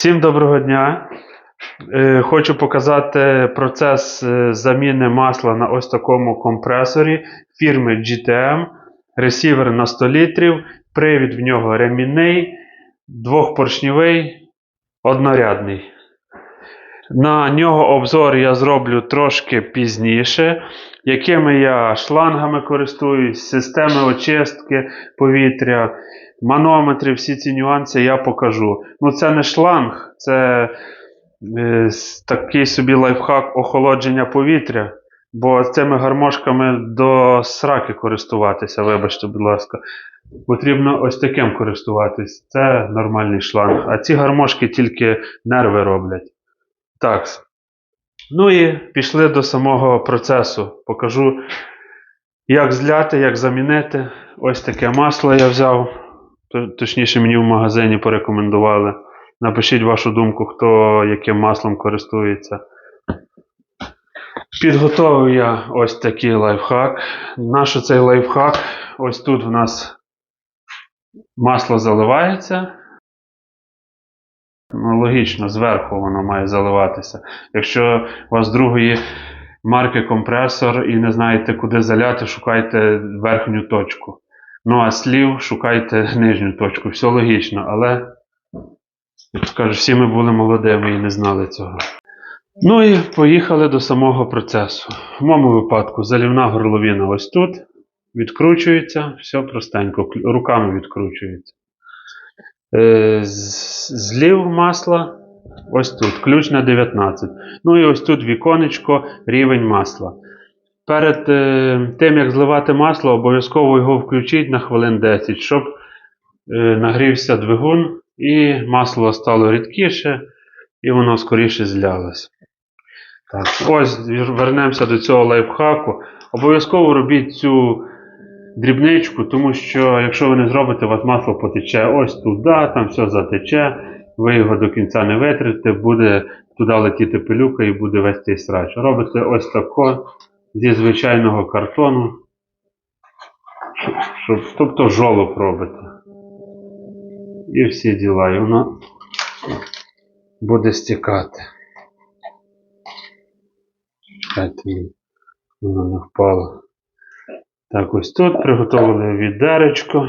Всім доброго дня. Е, Хочу показати процес е, заміни масла на ось такому компресорі фірми GTM. Ресівер на 100 літрів, привід в нього ремінний, двохпоршньовий, однорядний. На нього обзор я зроблю трошки пізніше, якими я шлангами користуюсь, системи очистки повітря, манометри, всі ці нюанси я покажу. Ну, це не шланг, це е, такий собі лайфхак охолодження повітря. Бо цими гармошками до сраки користуватися, вибачте, будь ласка. Потрібно ось таким користуватись. Це нормальний шланг. А ці гармошки тільки нерви роблять. Так. Ну і пішли до самого процесу. Покажу, як зляти, як замінити. Ось таке масло я взяв. Точніше, мені в магазині порекомендували. Напишіть вашу думку, хто яким маслом користується. Підготовив я ось такий лайфхак. Наш цей лайфхак. Ось тут в нас масло заливається. Ну, логічно, зверху воно має заливатися. Якщо у вас другої марки компресор і не знаєте, куди заляти, шукайте верхню точку. Ну а слів шукайте нижню точку. Все логічно, але як то всі ми були молодими і не знали цього. Ну і поїхали до самого процесу. В моєму випадку залівна горловина ось тут. Відкручується, все простенько, руками відкручується. Е, Злів масла ось тут, ключ на 19. Ну і ось тут віконечко, рівень масла. Перед е, тим, як зливати масло, обов'язково його включіть на хвилин 10, щоб е, нагрівся двигун і масло стало рідкіше, і воно скоріше злялось. Так, ось вернемося до цього лайфхаку. Обов'язково робіть цю дрібничку, тому що якщо ви не зробите, у вас масло потече ось туди, там все затече, ви його до кінця не витримите, буде туди летіти пилюка і буде весь цей срач. Робите ось тако зі звичайного картону, щоб, тобто жолоб робите. І всі діла, і воно буде стікати. Воно не впало. Так, ось тут приготували відеречко.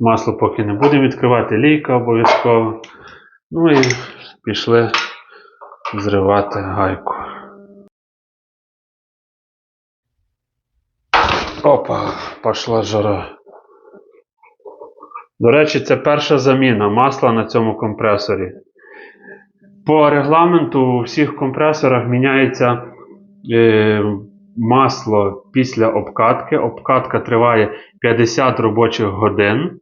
Масло поки не будемо відкривати, лійка обов'язково. Ну і пішли зривати гайку. Опа, пішла жара. До речі, це перша заміна масла на цьому компресорі. По регламенту у всіх компресорах міняється е, масло після обкатки. Обкатка триває 50 робочих годин.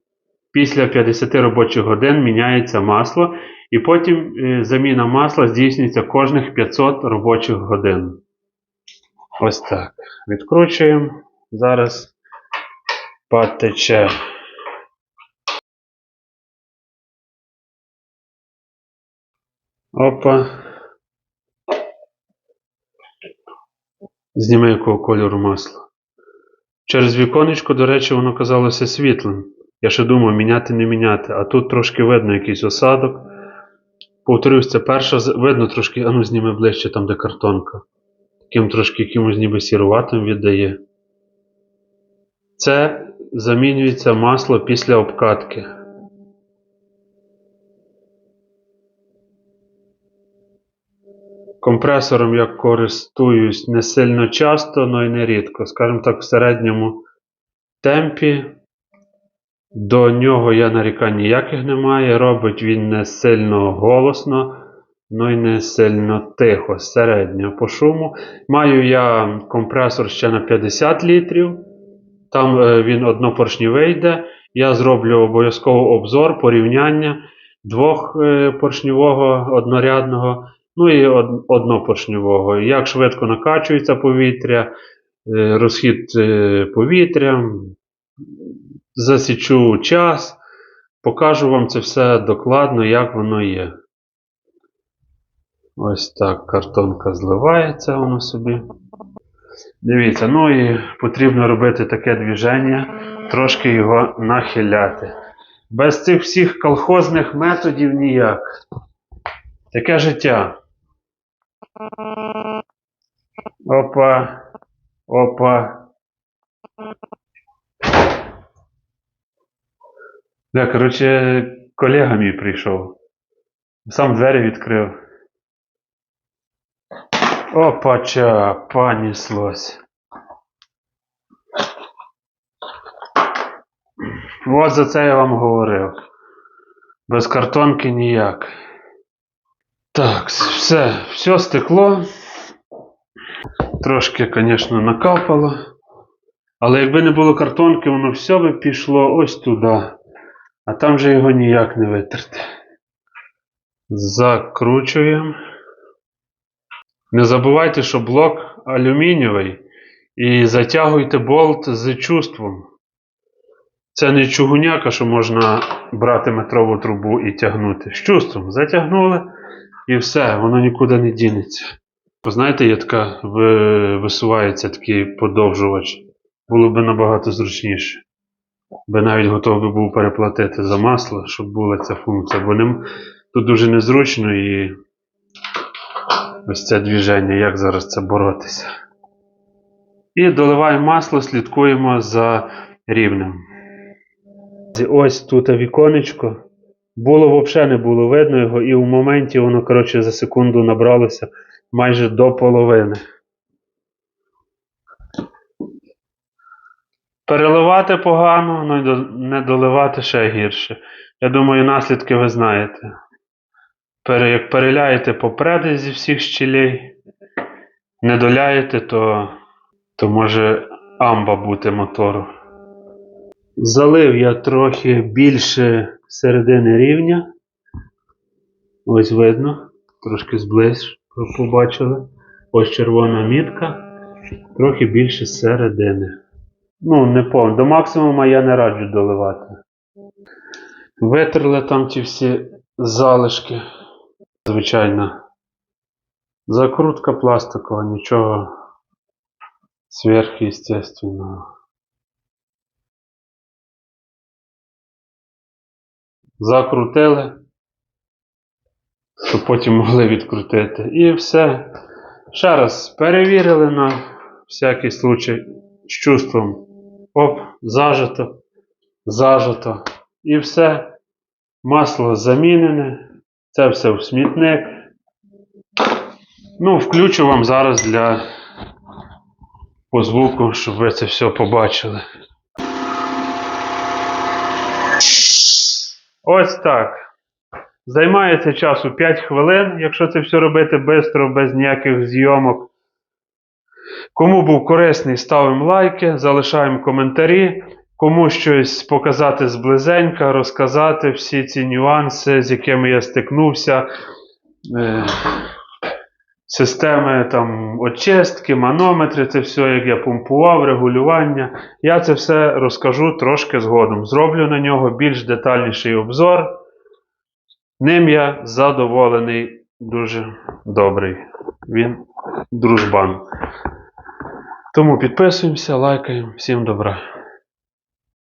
Після 50 робочих годин міняється масло, і потім е, заміна масла здійснюється кожних 500 робочих годин. Ось так. Відкручуємо. Зараз потече. Опа. Зніми якого кольору масло. Через віконечко, до речі, воно казалося світлим. Я ще думав, міняти не міняти, а тут трошки видно якийсь осадок. Повторюсь, це перша, видно трошки, ану зніми ближче там, де картонка. Таким трошки якимось ніби сіруватим віддає. Це замінюється масло після обкатки. Компресором я користуюсь не сильно часто, але й не рідко. Скажімо так, в середньому темпі. До нього я нарікань ніяких немає. Робить він не сильно голосно, ну і не сильно тихо, середньо по шуму. Маю я компресор ще на 50 літрів. Там е, він однопоршневий йде. Я зроблю обов'язково обзор, порівняння двохпоршневого однорядного, ну і од- однопоршневого. Як швидко накачується повітря, е, розхід е, повітря, засічу час, покажу вам це все докладно, як воно є. Ось так картонка зливається воно собі. Дивіться, ну і потрібно робити таке движення, трошки його нахиляти. Без цих всіх колхозних методів ніяк. Таке життя. Опа. Опа. Да, коротше, колега мій прийшов. Сам двері відкрив. Опача, понеслось. От за це я вам говорив. Без картонки ніяк. Так, все, все стекло. Трошки, звісно, накапало. Але якби не було картонки, воно все би пішло ось туди. А там же його ніяк не витерти. Закручуємо. Не забувайте, що блок алюмінієвий. І затягуйте болт з чувством. Це не чугуняка, що можна брати метрову трубу і тягнути. З чувством затягнули і все, воно нікуди не дінеться. Ви Знаєте, є така висувається такий подовжувач. Було б набагато зручніше. Би навіть готовий був переплатити за масло, щоб була ця функція, бо ним тут дуже незручно і ось це движення, як зараз це боротися. І доливаємо масло, слідкуємо за рівнем. Ось тут віконечко. Було взагалі не було видно його, і в моменті воно, коротше, за секунду набралося майже до половини. Переливати погано, ну і не доливати ще гірше. Я думаю, наслідки ви знаєте. Пере, як переляєте попреди зі всіх щілей, не доляєте, то, то може амба бути мотору. Залив я трохи більше середини рівня. Ось видно, трошки зблизь побачили. Ось червона мітка, трохи більше середини. Ну, не повно. До максимума я не раджу доливати. Витерли там ті всі залишки. Звичайно. Закрутка пластикова, нічого сверхъестественного. Закрутили, щоб потім могли відкрутити. І все. Ще раз перевірили на всякий случай з чувством. Оп, зажито, зажито. І все. Масло замінене. Це все в смітник. Ну, включу вам зараз для по звуку, щоб ви це все побачили. Ось так. Займається часу 5 хвилин, якщо це все робити швидко, без ніяких зйомок. Кому був корисний, ставимо лайки, залишаємо коментарі. Кому щось показати зблизенька, розказати всі ці нюанси, з якими я стикнувся. Системи там очистки, манометри, це все, як я помпував, регулювання. Я це все розкажу трошки згодом. Зроблю на нього більш детальніший обзор. Ним я задоволений, дуже добрий. Він дружбан. Тому підписуємося, лайкаємо. Всім добра.